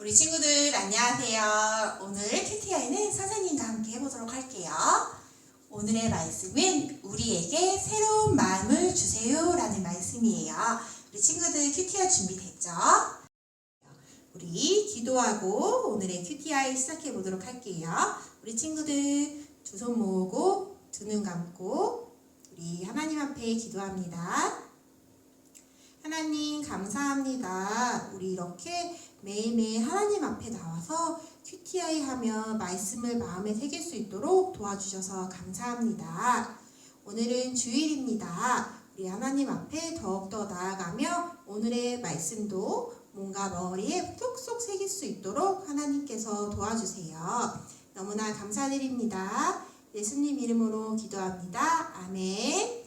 우리 친구들 안녕하세요. 오늘 큐티아이는 선생님과 함께 해보도록 할게요. 오늘의 말씀은 우리에게 새로운 마음을 주세요 라는 말씀이에요. 우리 친구들 큐티아 준비됐죠? 우리 기도하고 오늘의 큐티아이 시작해 보도록 할게요. 우리 친구들 두 손 모으고 두 눈 감고 우리 하나님 앞에 기도합니다. 하나님 감사합니다. 우리 이렇게 매일매일 하나님 앞에 나와서 QTI 하며 말씀을 마음에 새길 수 있도록 도와주셔서 감사합니다. 오늘은 주일입니다. 우리 하나님 앞에 더욱더 나아가며 오늘의 말씀도 뭔가 머리에 쏙쏙 새길 수 있도록 하나님께서 도와주세요. 너무나 감사드립니다. 예수님 이름으로 기도합니다. 아멘.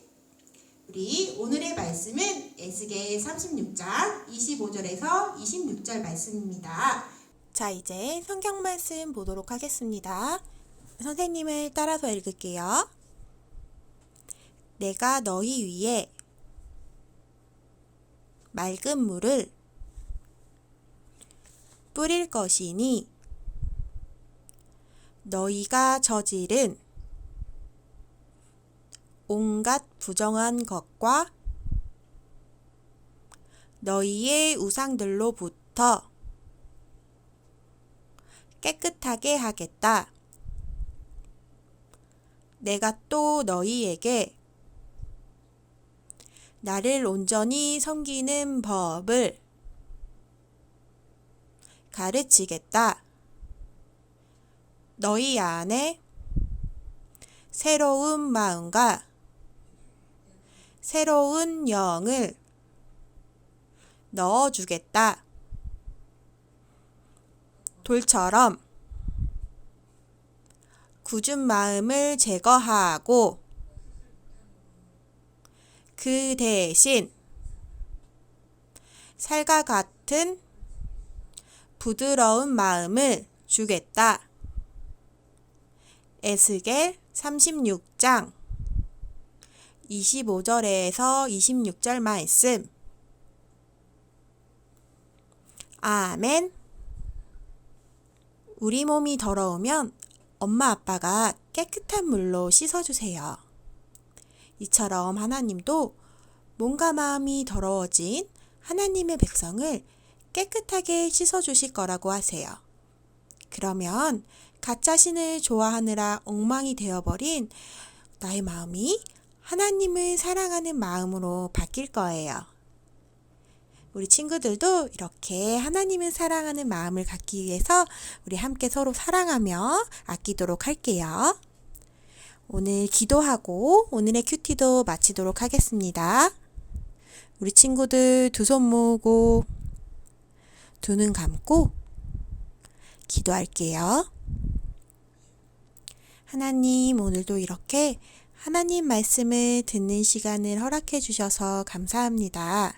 우리 오늘의 말씀은 에스겔 36장 25절에서 26절 말씀입니다. 자, 이제 성경 말씀 보도록 하겠습니다. 선생님을 따라서 읽을게요. 내가 너희 위에 맑은 물을 뿌릴 것이니 너희가 저지른 온갖 부정한 것과 너희의 우상들로부터 깨끗하게 하겠다. 내가 또 너희에게 나를 온전히 섬기는 법을 가르치겠다. 너희 안에 새로운 마음과 새로운 영을 넣어주겠다. 돌처럼 굳은 마음을 제거하고 그 대신 살과 같은 부드러운 마음을 주겠다. 에스겔 36장 25절에서 26절 말씀. 아멘. 우리 몸이 더러우면 엄마 아빠가 깨끗한 물로 씻어주세요. 이처럼 하나님도 몸과 마음이 더러워진 하나님의 백성을 깨끗하게 씻어주실 거라고 하세요. 그러면 가짜 신을 좋아하느라 엉망이 되어버린 나의 마음이 하나님을 사랑하는 마음으로 바뀔 거예요. 우리 친구들도 이렇게 하나님을 사랑하는 마음을 갖기 위해서 우리 함께 서로 사랑하며 아끼도록 할게요. 오늘 기도하고 오늘의 큐티도 마치도록 하겠습니다. 우리 친구들 두 손 모으고 두 눈 감고 기도할게요. 하나님, 오늘도 이렇게 하나님 말씀을 듣는 시간을 허락해 주셔서 감사합니다.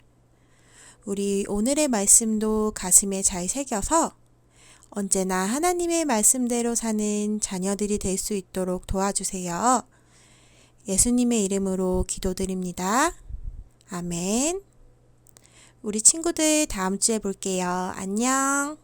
우리 오늘의 말씀도 가슴에 잘 새겨서 언제나 하나님의 말씀대로 사는 자녀들이 될 수 있도록 도와주세요. 예수님의 이름으로 기도드립니다. 아멘. 우리 친구들 다음 주에 볼게요. 안녕.